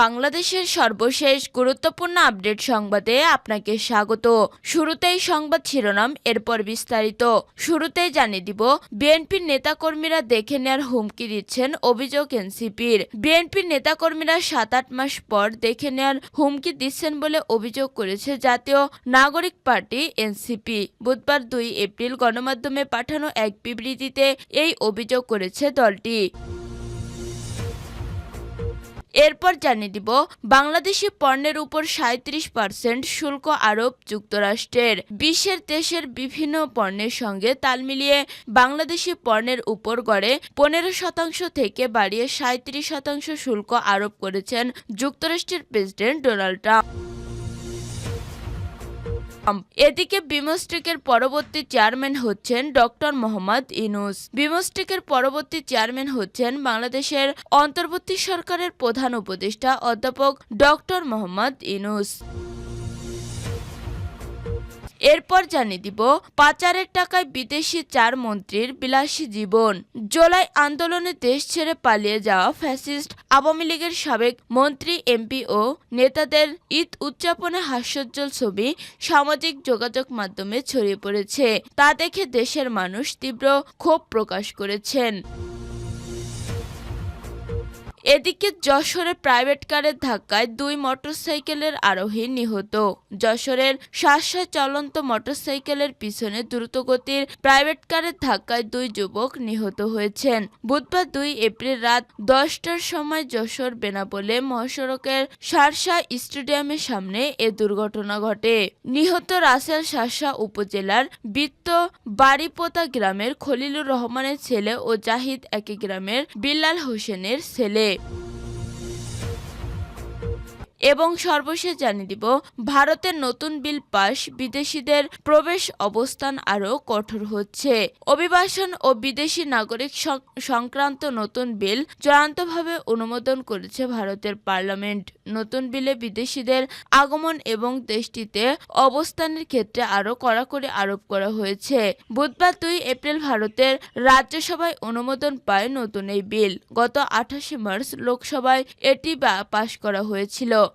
বাংলাদেশের সর্বশেষ গুরুত্বপূর্ণ আপডেট সংবাদে আপনাকে স্বাগত। শুরুতেই সংবাদ শিরোনাম, এরপর বিস্তারিত। শুরুতেই জানিয়ে দিব, বিএনপির নেতাকর্মীরা দেখে নেয়ার হুমকি দিচ্ছেন অভিযোগ এনসিপির। বিএনপির নেতাকর্মীরা সাত আট মাস পর দেখে নেয়ার হুমকি দিচ্ছেন বলে অভিযোগ করেছে জাতীয় নাগরিক পার্টি এনসিপি। বুধবার দুই এপ্রিল গণমাধ্যমে পাঠানো এক বিবৃতিতে এই অভিযোগ করেছে দলটি। এরপর জানিয়ে দিব, বাংলাদেশি পণ্যের উপর সাঁত্রিশ পার্সেন্ট শুল্ক আরোপ যুক্তরাষ্ট্রের। বিশ্বের দেশের বিভিন্ন পণ্যের সঙ্গে তাল মিলিয়ে বাংলাদেশি পণ্যের উপর গড়ে পনেরো শতাংশ থেকে বাড়িয়ে সাঁত্রিশ শতাংশ শুল্ক আরোপ করেছেন যুক্তরাষ্ট্রের প্রেসিডেন্ট ডোনাল্ড ট্রাম্প। এদিকে বিমস্টেকের পরবর্তী চেয়ারম্যান হচ্ছেন ডক্টর মোহাম্মদ ইনুস বিমস্টেকের পরবর্তী চেয়ারম্যান হচ্ছেন বাংলাদেশের অন্তর্বর্তী সরকারের প্রধান উপদেষ্টা অধ্যাপক ডক্টর মোহাম্মদ ইনুস এরপর জানিয়ে দিব, পাচারের টাকায় বিদেশি চার মন্ত্রীর বিলাসী জীবন। জুলাই আন্দোলনে দেশ ছেড়ে পালিয়ে যাওয়া ফ্যাসিস্ট আওয়ামী লীগের সাবেক মন্ত্রী, এমপি ও নেতাদের ঈদ উদযাপনে হাস্যোজ্জ্বল ছবি সামাজিক যোগাযোগ মাধ্যমে ছড়িয়ে পড়েছে। তা দেখে দেশের মানুষ তীব্র ক্ষোভ প্রকাশ করেছেন। এদিকে যশোরে প্রাইভেট কারের ধাক্কায় দুই মোটরসাইকেলের আরোহী নিহত। যশোরের শাসায় চলন্ত মোটরসাইকেলের পিছনে দ্রুতগতির প্রাইভেট কারের ধাক্কায় দুই যুবক নিহত হয়েছেন। বুধবার দুই এপ্রিল রাত দশটার সময় যশোর বেনাপোলে মহাসড়কের শার্শা স্টেডিয়ামের সামনে এ দুর্ঘটনা ঘটে। নিহত রাসেল শার্শা উপজেলার বৃত্ত বাড়িপোতা গ্রামের খলিলুর রহমানের ছেলে ও জাহিদ একই গ্রামের বিল্লাল হোসেনের ছেলে। right. এবং সর্বশেষ জানিয়ে দিব, ভারতের নতুন বিল পাশ বিদেশিদের প্রবেশ অবস্থান আরও কঠোর হচ্ছে। অভিবাসন ও বিদেশি নাগরিক সংক্রান্ত নতুন বিল চূড়ান্তভাবে অনুমোদন করেছে ভারতের পার্লামেন্ট। নতুন বিলে বিদেশিদের আগমন এবং দেশটিতে অবস্থানের ক্ষেত্রে আরও কড়াকড়ি আরোপ করা হয়েছে। বুধবার দুই এপ্রিল ভারতের রাজ্যসভায় অনুমোদন পায় নতুন এই বিল। গত আঠাশে মার্চ লোকসভায় এটি বা- পাশ করা হয়েছিল।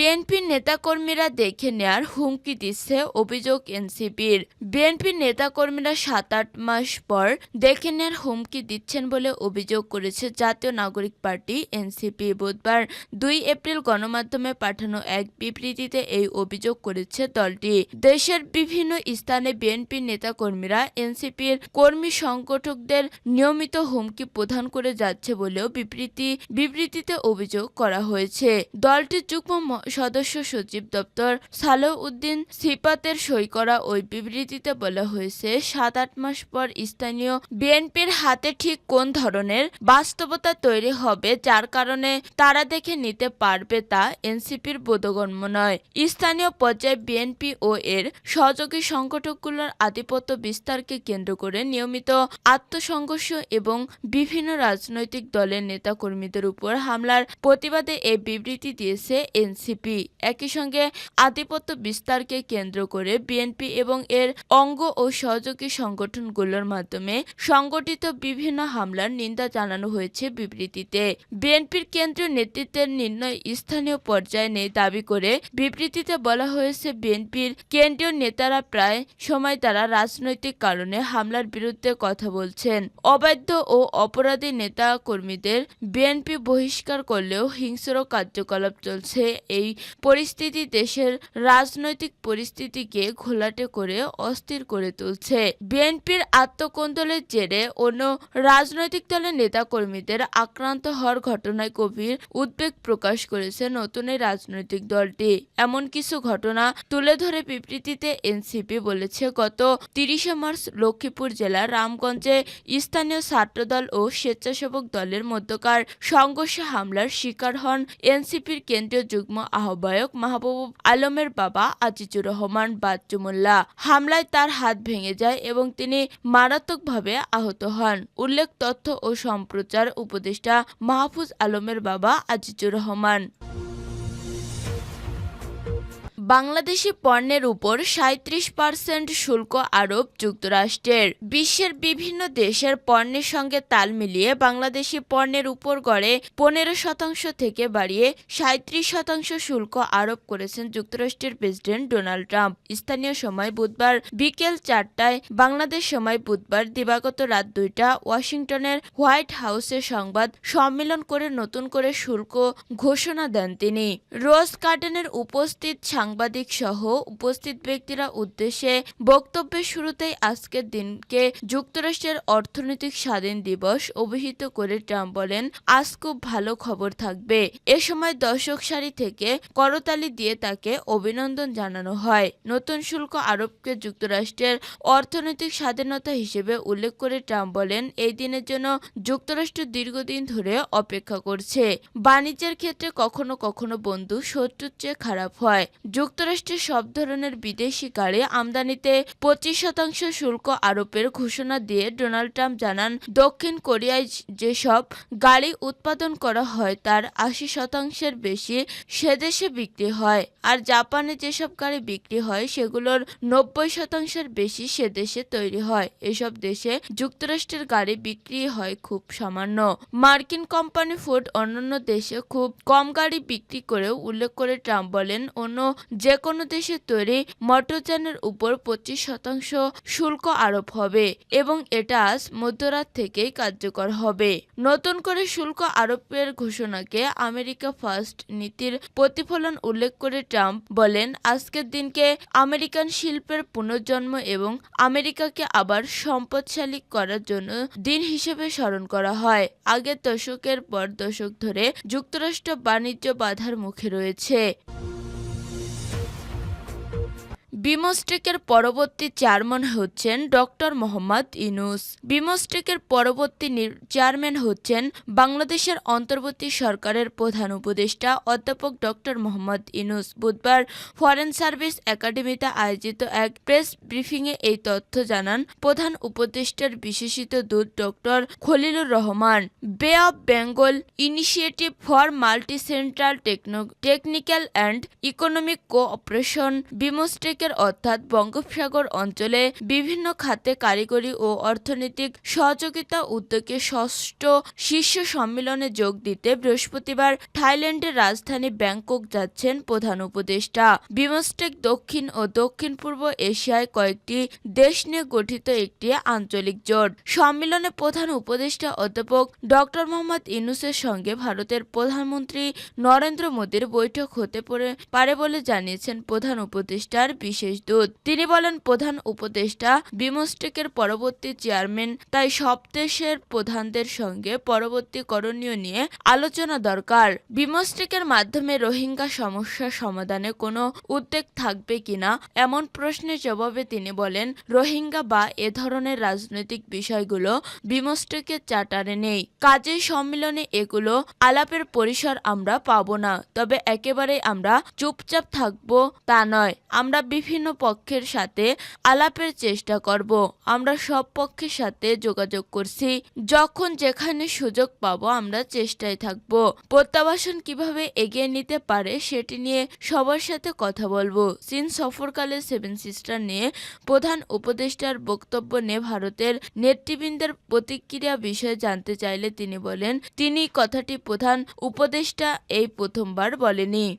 বিএনপির নেতাকর্মীরা দেখে নেয়ার হুমকি দিচ্ছে অভিযোগ এনসিপির। বিএনপির নেতাকর্মীরা সাত আট মাস পর দেখে নেয়ার হুমকি দিচ্ছেন বলে অভিযোগ করেছে জাতীয় নাগরিক পার্টি এনসিপি। বুধবার দুই এপ্রিল গণমাধ্যমে পাঠানো এক বিবৃতিতে এই অভিযোগ করেছে দলটি। দেশের বিভিন্ন স্থানে বিএনপির নেতাকর্মীরা এনসিপির কর্মী সংগঠকদের নিয়মিত হুমকি প্রদান করে যাচ্ছে বলেও বিবৃতি। বিবৃতিতে অভিযোগ করা হয়েছে। দলটির যুগ্ম সদস্য সচিব দপ্তর সালেউদ্দিন সিপাতের সই করা ওই বিবৃতিতে বলা হয়েছে, সাত আট মাস পর স্থানীয় বিএনপির হাতে ঠিক কোন ধরনের বাস্তবতা তৈরি হবে যার কারণে তারা দেখে নিতে পারবে তা এনসিপির বোধগম্য নয়। স্থানীয় পর্যায়ে বিএনপি ও এর সহযোগী সংগঠকগুলোর আধিপত্য বিস্তারকে কেন্দ্র করে নিয়মিত আত্মসংঘর্ষ এবং বিভিন্ন রাজনৈতিক দলের নেতাকর্মীদের উপর হামলার প্রতিবাদে এই বিবৃতি দিয়েছে এনসিপি। একই সঙ্গে আধিপত্য বিস্তারকে কেন্দ্র করে বিএনপি এবং এর অঙ্গ ও সহযোগী সংগঠনগুলোর মাধ্যমে সংগঠিত বিভিন্ন হামলার নিন্দা জানানো হয়েছে বিবৃতিতে। বিএনপির কেন্দ্রীয় নেতৃত্বের নির্ণয় স্থানীয় পর্যায়ে নেই দাবি করে বিবৃতিতে বলা হয়েছে, বিএনপির কেন্দ্রীয় নেতারা প্রায় সময় তারা রাজনৈতিক কারণে হামলার বিরুদ্ধে কথা বলছেন। অবাধ্য ও অপরাধী নেতা কর্মীদের বিএনপি বহিষ্কার করলেও হিংস্র কার্যকলাপ চলছে এই এই পরিস্থিতি দেশের রাজনৈতিক পরিস্থিতিকে ঘোলাটে করে, অস্থির করে তুলছে। বিএনপির আত্মকোন্দলের জেরে অন্য রাজনৈতিক দলের নেতাকর্মীদের আক্রান্ত হওয়ার ঘটনায় গভীর উদ্বেগ প্রকাশ করেছে নতুন এই রাজনৈতিক দলটি। এমন কিছু ঘটনা তুলে ধরে বিবৃতিতে এনসিপি বলেছে, গত তিরিশে মার্চ লক্ষ্মীপুর জেলার রামগঞ্জে স্থানীয় ছাত্রদল ও স্বেচ্ছাসেবক দলের মধ্যকার সংঘর্ষে হামলার শিকার হন এনসিপির কেন্দ্রীয় যুগ্ম আহ্বায়ক মাহবুব আলমের বাবা আজিজুর রহমান বাচ্চু হামলায় তার হাত ভেঙে যায় এবং তিনি মারাত্মকভাবে আহত হন। উল্লেখ তথ্য ও সম্প্রচার উপদেষ্টা মাহফুজ আলমের বাবা আজিজুর রহমান। বাংলাদেশি পণ্যের উপর সাঁত্রিশ পার্সেন্ট শুল্ক আরোপ যুক্তরাষ্ট্রের। বিশ্বের বিভিন্ন দেশের পণ্যের সঙ্গে তাল মিলিয়ে বাংলাদেশি পণ্যের উপর গড়ে পনেরো শতাংশ থেকে বাড়িয়ে সাঁত্রিশ শতাংশ শুল্ক আরোপ করেছেন যুক্তরাষ্ট্রের প্রেসিডেন্ট ডোনাল্ড ট্রাম্প। স্থানীয় সময় বুধবার বিকেল চারটায় বাংলাদেশ সময় বুধবার দিবাগত রাত দুইটা ওয়াশিংটনের হোয়াইট হাউসে সংবাদ সম্মেলন করে নতুন করে শুল্ক ঘোষণা দেন তিনি। রোজ গার্ডেনের উপস্থিত সাংবাদিক সহ উপস্থিত ব্যক্তিরা উদ্দেশ্যে বক্তব্যের শুরুতেই আজকের দিনকে যুক্তরাষ্ট্রের অর্থনৈতিক স্বাধীন দিবস অভিহিত করে ট্রাম্প বলেন, আজ খুব ভালো খবর থাকবে। এ সময় দর্শক সারি থেকে করতালি দিয়ে তাকে অভিনন্দন জানানো হয়। নতুন শুল্ক আরোপকে যুক্তরাষ্ট্রের অর্থনৈতিক স্বাধীনতা হিসেবে উল্লেখ করে ট্রাম্প বলেন, এই দিনের জন্য যুক্তরাষ্ট্র দীর্ঘদিন ধরে অপেক্ষা করছে। বাণিজ্যের ক্ষেত্রে কখনো কখনো বন্ধু শত্রুর চেয়ে খারাপ হয়। যুক্তরাষ্ট্রের সব ধরনের বিদেশি গাড়ি আমদানিতে পঁচিশ শতাংশ শুল্ক আরোপের ঘোষণা দিয়ে ডোনাল্ড ট্রাম্প জানান, দক্ষিণ কোরিয়ায় যেসব গাড়ি উৎপাদন করা হয়, তার আশি শতাংশের বেশি সেদেশে বিক্রি হয়। আর জাপানে যেসব গাড়ি বিক্রি হয়, সেগুলোর নব্বই শতাংশের বেশি সেদেশে তৈরি হয়। এসব দেশে যুক্তরাষ্ট্রের গাড়ি বিক্রি হয় খুব সামান্য। মার্কিন কোম্পানি ফোর্ড অন্যান্য দেশে খুব কম গাড়ি বিক্রি করেও উল্লেখ করে ট্রাম্প বলেন, অন্য যে কোনো দেশে তৈরি মোটরযানের উপর পঁচিশ শতাংশ শুল্ক আরোপ হবে এবং এটা আজ মধ্যরাত থেকেই কার্যকর হবে। নতুন করে শুল্ক আরোপের ঘোষণাকে আমেরিকা ফার্স্ট নীতির প্রতিফলন উল্লেখ করে ট্রাম্প বলেন, আজকের দিনকে আমেরিকান শিল্পের পুনর্জন্ম এবং আমেরিকাকে আবার সম্পদশালী করার জন্য দিন হিসেবে স্মরণ করা হয়। আগের দশকের পর দশক ধরে যুক্তরাষ্ট্র বাণিজ্য বাধার মুখে রয়েছে। বিমস্টেকের পরবর্তী চেয়ারম্যান হচ্ছেন ডক্টর মোহাম্মদ ইনুস বিমস্টেকের পরবর্তী চেয়ারম্যান হচ্ছেন বাংলাদেশের অন্তর্বর্তী সরকারের প্রধান উপদেষ্টা অধ্যাপক ডক্টর মোহাম্মদ ইনুস বুধবার ফরেন সার্ভিস একাডেমিতে আয়োজিত এক প্রেস ব্রিফিংয়ে এই তথ্য জানান প্রধান উপদেষ্টার বিশেষিত দূত doctor Khalilur Rahman. Bay of Bengal initiative for multi central technical and economic cooperation. বিমস্টেকের অর্থাৎ বঙ্গোপসাগর অঞ্চলে বিভিন্ন খাতে কারিগরি ও অর্থনৈতিক সহযোগিতা উদ্যোগে ষষ্ঠ শীর্ষ সম্মেলনে যোগ দিতে বৃহস্পতিবার থাইল্যান্ডের রাজধানী ব্যাংকক যাচ্ছেন প্রধান উপদেষ্টা। বিমস্টেক দক্ষিণ ও দক্ষিণ পূর্ব এশিয়ায় কয়েকটি দেশ নিয়ে গঠিত একটি আঞ্চলিক জোট। সম্মেলনে প্রধান উপদেষ্টা অধ্যাপক ডক্টর মোহাম্মদ ইনুসের সঙ্গে ভারতের প্রধানমন্ত্রী নরেন্দ্র মোদীর বৈঠক হতে পারে- বলে জানিয়েছেন প্রধান উপদেষ্টার বিশেষ দূত। তিনি বলেন, প্রধান উপদেষ্টা বিমস্টেকের পরবর্তী চেয়ারম্যান। তাই সব দেশের প্রধানদের সঙ্গে পরবর্তী করণীয় নিয়ে আলোচনা দরকার। বিমস্টেকের মাধ্যমে রোহিঙ্গা সমস্যার সমাধানে কোনো উদ্যোগ থাকবে কিনা এমন প্রশ্নের জবাবে তিনি বলেন, রোহিঙ্গা বা এ ধরনের রাজনৈতিক বিষয়গুলো বিমস্টেকের চার্টারে নেই। কাজেই সম্মেলনে এগুলো আলাপের পরিসর আমরা পাবো না। তবে একেবারে আমরা চুপচাপ থাকব তা নয়। আমরা বিভিন্ন পক্ষের সাথে আলাপের চেষ্টা করব। আমরা সব পক্ষের সাথে যোগাযোগ করছি। যখন যেখানে সুযোগ পাবো আমরা চেষ্টায় থাকব। প্রত্যাবাসন কীভাবে এগিয়ে নিতে পারে সেটি নিয়ে সবার সাথে কথা বলব। চীন সফরকালে সেভেন সিস্টার নিয়ে প্রধান উপদেষ্টার বক্তব্য নিয়ে ভারতের নেতৃবৃন্দের প্রতিক্রিয়া বিষয়ে জানতে চাইলে তিনি বলেন, তিনি কথাটি প্রধান উপদেষ্টা এই প্রথমবার বলেনি।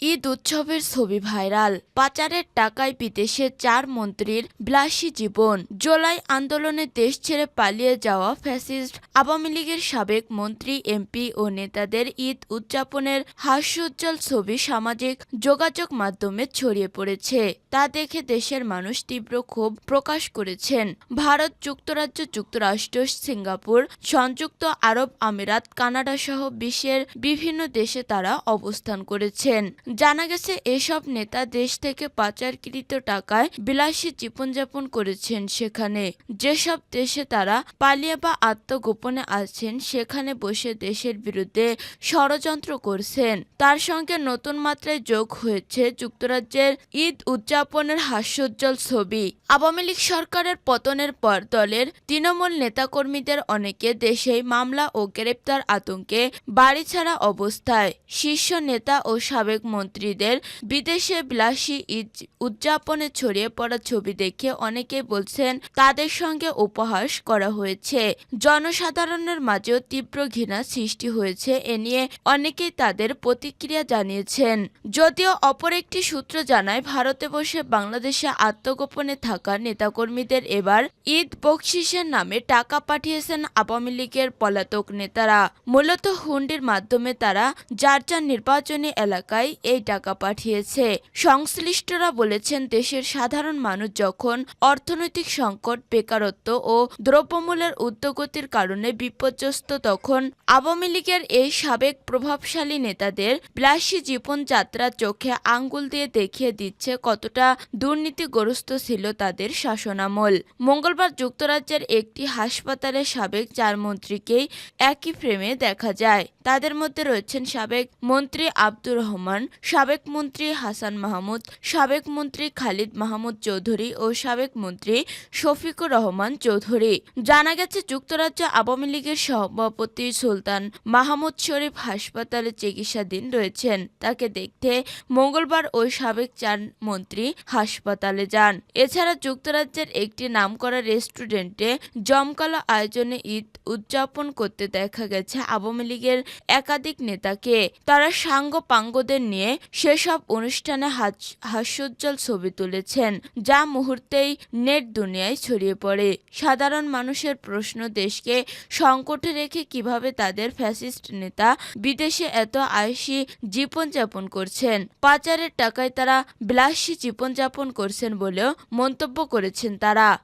ঈদ উৎসবের ছবি ভাইরাল। পাচারের টাকায় বিদেশে চার মন্ত্রীর বিলাসী জীবন। জোলাই আন্দোলনে দেশ ছেড়ে পালিয়ে যাওয়া ফ্যাসিস্ট, আওয়ামী লীগের সাবেক মন্ত্রী, এমপি ও নেতাদের ঈদ উদযাপনের হাস্যোজ্জ্বল ছবি সামাজিক যোগাযোগ মাধ্যমে ছড়িয়ে পড়েছে। তা দেখে দেশের মানুষ তীব্র ক্ষোভ প্রকাশ করেছেন। ভারত যুক্তরাজ্য যুক্তরাষ্ট্র, সিঙ্গাপুর, সংযুক্ত আরব আমিরাত কানাডা সহ বিশ্বের বিভিন্ন দেশে তারা অবস্থান করেছেন। জানা গেছে, এসব নেতা দেশ থেকে পাচারকৃত টাকায় বিলাসী জীবনযাপন করেছেন সেখানে। যেসব দেশে তারা পালিয়ে বা আত্মগোপনে আছেন, সেখানে বসে দেশের বিরুদ্ধে ষড়যন্ত্র করছেন। তার সঙ্গে নতুন মাত্রায় যোগ হয়েছে যুক্তরাজ্যের ঈদ উদযাপনের হাস্যোজ্জ্বল ছবি। আওয়ামী লীগ সরকারের পতনের পর দলের তৃণমূল নেতাকর্মীদের অনেকে দেশেই মামলা ও গ্রেপ্তার আতঙ্কে বাড়ি ছাড়া অবস্থায়। শীর্ষ নেতা ও সাবেক মন্ত্রীদের বিদেশে বিলাসী ঈদ উদযাপনে ছড়িয়ে পড়া ছবি দেখে অনেকে বলছেন তাদের সঙ্গে উপহাস করা হয়েছে। জনসাধারণের মাঝেও তীব্র ঘৃণা সৃষ্টি হয়েছে। এ নিয়ে অনেকেই তাদের প্রতিক্রিয়া জানিয়েছেন। যদিও অপর একটি সূত্র জানায়, ভারতে বসে বাংলাদেশে আত্মগোপনে থাকা নেতাকর্মীদের এবার ঈদ বকশিসের নামে টাকা পাঠিয়েছেন আওয়ামী লীগের পলাতক নেতারা। মূলত হুন্ডির মাধ্যমে তারা যার যার নির্বাচনী এলাকায় এই টাকা পাঠিয়েছে। সংশ্লিষ্টরা বলেছেন, দেশের সাধারণ মানুষ যখন অর্থনৈতিক সংকট, বেকারত্ব ও দ্রব্যমূল্যের উদ্যোগতির কারণে বিপর্যস্ত, তখন আওয়ামী লীগের এই সাবেক প্রভাবশালী নেতাদের বিলাসী জীবনযাত্রা চোখে আঙ্গুল দিয়ে দেখিয়ে দিচ্ছে কতটা দুর্নীতিগ্রস্ত ছিল তাদের শাসনামল। মঙ্গলবার যুক্তরাজ্যের একটি হাসপাতালে সাবেক চার মন্ত্রীকেই একই ফ্রেমে দেখা যায়। তাদের মধ্যে রয়েছেন সাবেক মন্ত্রী আব্দুর রহমান সাবেক মন্ত্রী হাসান মাহমুদ, সাবেক মন্ত্রী খালিদ মাহমুদ চৌধুরী ও সাবেক মন্ত্রী শফিকুর রহমান চৌধুরী। জানা গেছে, যুক্তরাজ্য আওয়ামী লীগের সভাপতি সুলতান মাহমুদ শরীফ হাসপাতালে চিকিৎসাধীন রয়েছেন। তাকে দেখতে মঙ্গলবার ওই সাবেক চার মন্ত্রী হাসপাতালে যান। এছাড়া যুক্তরাজ্যের একটি নামকরা রেস্টুরেন্টে জমকালো আয়োজনে ঈদ উদযাপন করতে দেখা গেছে আওয়ামী লীগের একাধিক নেতাকে। তারা সাঙ্গ পাঙ্গদের নিয়ে সেসব অনুষ্ঠানে হাস- হাস্যোজ্জ্বল ছবি তুলেছেন, যা মুহূর্তেই নেট দুনিয়ায় ছড়িয়ে পড়ে। সাধারণ মানুষের প্রশ্ন দেশকে সংকটে রেখে কীভাবে তাদের ফ্যাসিস্ট নেতা বিদেশে এত আয়সী জীবনযাপন করছেন? পাচারের টাকায় তারা বিলাসী জীবনযাপন করছেন বলেও মন্তব্য করেছেন তারা।